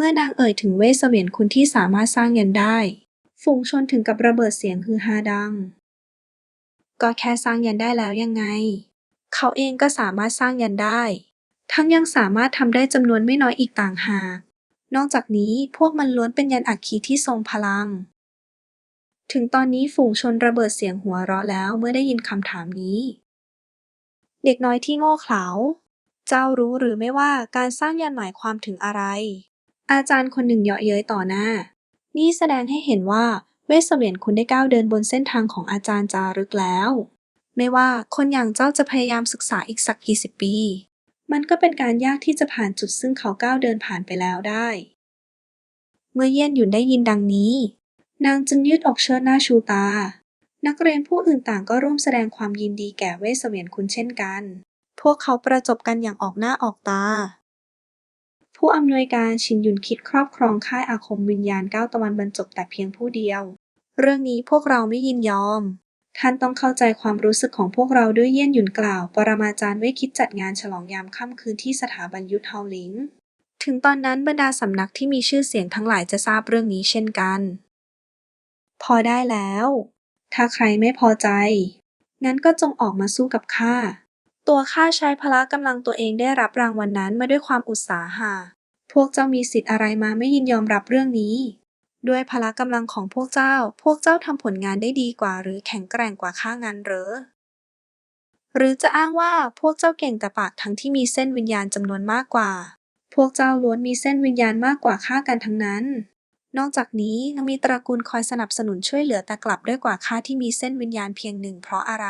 เมื่อนางเอ่ยถึงเวสเสวียนคุณที่สามารถสร้างยันได้ ฝูงชนถึงกับระเบิดเสียงฮือฮาดัง ก็แค่สร้างยันได้แล้วยังไง เขาเองก็สามารถสร้างยันได้ ทั้งยังสามารถทำได้จำนวนไม่น้อยอีกต่างหาก นอกจากนี้พวกมันล้วนเป็นยันอัคคีที่ทรงพลัง ถึงตอนนี้ฝูงชนระเบิดเสียงหัวเราะแล้วเมื่อได้ยินคำถามนี้ เด็กน้อยที่โง่เขลาเจ้ารู้หรือไม่ว่าการสร้างยันหมายความถึงอะไร อาจารย์คนหนึ่งเยาะเย้ยต่อหน้า นี่แสดงให้เห็นว่าเวสเวียนคุณได้ก้าวเดินบนเส้นทางของอาจารย์จารึกแล้ว ไม่ว่าคนอย่างเจ้าจะพยายามศึกษาอีกสักกี่สิบปี มันก็เป็นการยากที่จะผ่านจุดซึ่งเขาก้าวเดินผ่านไปแล้วได้ เมื่อเยี่ยนหยุนได้ยินดังนี้ นางจึงยืดอกเชิดหน้าชูตา นักเรียนผู้อื่นต่างก็ร่วมแสดงความยินดีแก่เวสเวียนคุณเช่นกัน พวกเขาประจบกันอย่างออกหน้าออกตา ผู้อำนวยการชินยุนคิดครอบครองค่ายอาคมวิญญาณก้าวตะวันบรรจบแต่เพียงผู้เดียว เรื่องนี้พวกเราไม่ยินยอม ท่านต้องเข้าใจความรู้สึกของพวกเราด้วยเยี่ยนหยุนกล่าว ปรมาจารย์ไม่คิดจัดงานฉลองยามค่ำคืนที่สถาบันยุทธเฮาหลิง ถึงตอนนั้นบรรดาสำนักที่มีชื่อเสียงทั้งหลายจะทราบเรื่องนี้เช่นกัน พอได้แล้ว ถ้าใครไม่พอใจงั้นก็จงออกมาสู้กับข้า ตัวข้าใช้พละกำลังตัวเองได้รับรางวัลนนั้นมาด้วยความอุตสาหะ พวกเจ้ามีสิทธิ์อะไรมาไม่ยินยอมรับเรื่องนี้ ด้วยพละกำลังของพวกเจ้า พวกเจ้าทำผลงานได้ดีกว่า หรือแข็งแกร่งกว่าข้างั้นหรือ หรือจะอ้างว่าพวกเจ้าเก่งแต่ปากทั้งที่มีเส้นวิญญาณจำนวนมากกว่า พวกเจ้าล้วนมีเส้นวิญญาณมากกว่าข้ากันทั้งนั้น นอกจากนี้ยังมีตระกูลคอยสนับสนุนช่วยเหลือแต่กลับด้วยกว่าข้าที่มีเส้นวิญญาณเพียงหนึ่งเพราะอะไร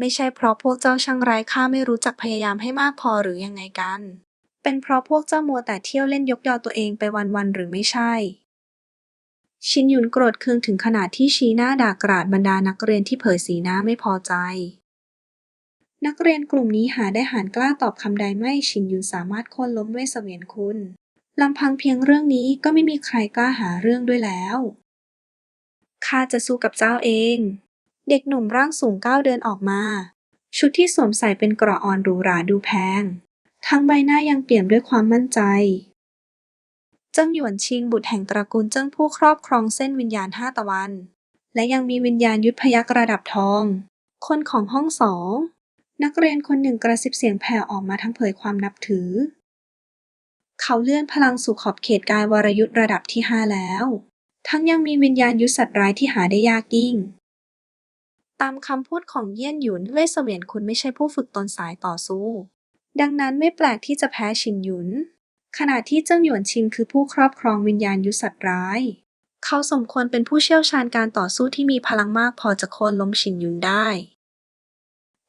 ไม่ใช่เพราะพวกเจ้าช่างไร้ค่าไม่รู้จักพยายามให้มากพอหรือยังไงกัน เป็นเพราะพวกเจ้ามัวแต่เที่ยวเล่นยกยอตัวเองไปวันๆหรือไม่ใช่ ชินหยุนโกรธเคืองถึงขนาดที่ชี้หน้าด่ากราดบรรดานักเรียนที่เผยสีหน้าไม่พอใจ นักเรียนกลุ่มนี้หาได้หารกล้าตอบคำใดไม่ชินยุนสามารถโค่นล้มเวสเสวียนคุณลำพังเพียงเรื่องนี้ก็ไม่มีใครกล้าหาเรื่องด้วยแล้วข้าจะสู้กับเจ้าเอง เด็กหนุ่มร่างสูงก้าวเดินออกมา ชุดที่สวมใส่เป็นเกราะอ่อนหรูหราดูแพง ทั้งใบหน้ายังเปี่ยมด้วยความมั่นใจ เจิ้งหยวนชิงบุตรแห่งตระกูลเจิ้งผู้ครอบครองเส้นวิญญาณห้าตะวัน และยังมีวิญญาณยุทธพยักระดับทอง คนของห้องสอง นักเรียนคนหนึ่งกระซิบเสียงแผ่วออกมาทั้งเผยความนับถือ เขาเลื่อนพลังสู่ขอบเขตกายวรยุทธระดับที่ห้าแล้ว ทั้งยังมีวิญญาณยุทธสัตว์ร้ายที่หาได้ยากยิ่ง ตามคำพูดของเยี่ยนหยุนเว่ยเสวียนคุณไม่ใช่ผู้ฝึกตนสายต่อสู้ ดังนั้นไม่แปลกที่จะแพ้ชินหยุน ขณะที่เจิ้งหยวนชิงคือผู้ครอบครองวิญญาณยุสัตว์ร้าย เขาสมควรเป็นผู้เชี่ยวชาญการต่อสู้ที่มีพลังมากพอจะโค่นล้มชินหยุนได้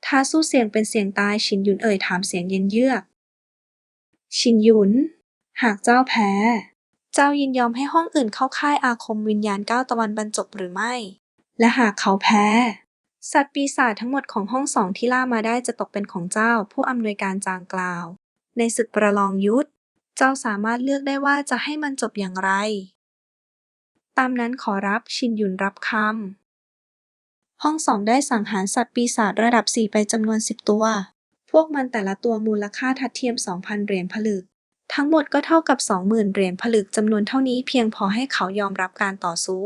ถ้าสู้เสียงเป็นเสียงตายชินหยุนเอ่ยถามเสียงเย็นเยือก ชินหยุน หากเจ้าแพ้ เจ้ายินยอมให้ห้องอื่นเข้าค่ายอาคมวิญญาณก้าวตะวันบรรจบหรือไม่ และหากเขาแพ้ สัตว์ปีศาจทั้งหมดของห้องสองที่ล่ามาได้จะตกเป็นของเจ้า ผู้อำนวยการจางกล่าว ในศึกประลองยุทธ เจ้าสามารถเลือกได้ว่าจะให้มันจบอย่างไร ตามนั้นขอรับชินยุนรับคำห้องสองได้สังหารสัตว์ปีศาจระดับ4ไปจำนวน10ตัว พวกมันแต่ละตัวมูลค่าทัดเทียม 2,000 เหรียญผลึก ทั้งหมดก็เท่ากับ 20,000 เหรียญผลึกจำนวนเท่านี้เพียงพอให้เขายอมรับการต่อสู้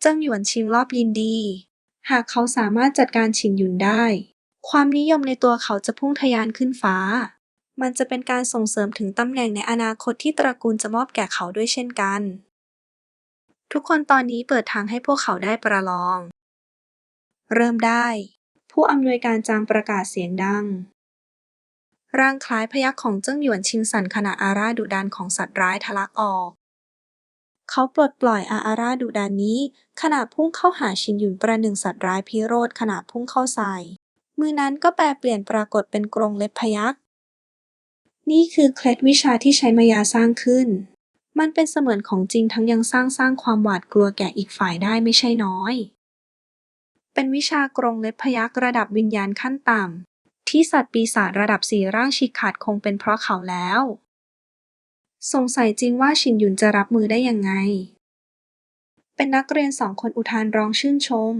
เจิ้งหยวนชิงรอบยินดี หากเขาสามารถจัดการชินหยุนได้ ความนิยมในตัวเขาจะพุ่งทะยานขึ้นฟ้า มันจะเป็นการส่งเสริมถึงตำแหน่งในอนาคตที่ตระกูลจะมอบแก่เขาด้วยเช่นกัน ทุกคนตอนนี้เปิดทางให้พวกเขาได้ประลอง เริ่มได้ ผู้อำนวยการจางประกาศเสียงดังร่างคล้ายพยัคฆ์ของเจิ้งหยวนชิงสันขณะอาราดุดานของสัตว์ร้ายทะลักออก เขาปลดปล่อยอาอาราดุดานนี้ ขณะพุ่งเข้าหาชินหยุนประหนึ่งสัตว์ร้ายพิโรธขณะพุ่งเข้าใส่ มือนั้นก็แปลเปลี่ยนปรากฏเป็นกรงเล็บพยัคฆ์นี่คือเคล็ดวิชาที่ใช้มายาสร้างขึ้น มันเป็นเสมือนของจริงทั้งยังสร้างสร้างความหวาดกลัวแก่อีกฝ่ายได้ไม่ใช่น้อย เป็นวิชากรงเล็บพยักระดับวิญญาณขั้นต่ำที่สัตว์ปีศาจระดับสี่ร่างฉีกขาดคงเป็นเพราะเขาแล้ว สงสัยจริงว่าฉินหยุนจะรับมือได้ยังไง เป็นนักเรียนสองคนอุทานร้องชื่นชม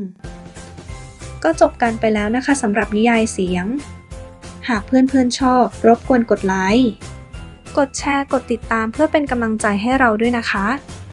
ก็จบกันไปแล้วนะคะสำหรับนิยายเสียง หากเพื่อนๆชอบ รบกวนกดไลค์ กดแชร์ กดติดตามเพื่อเป็นกำลังใจให้เราด้วยนะคะ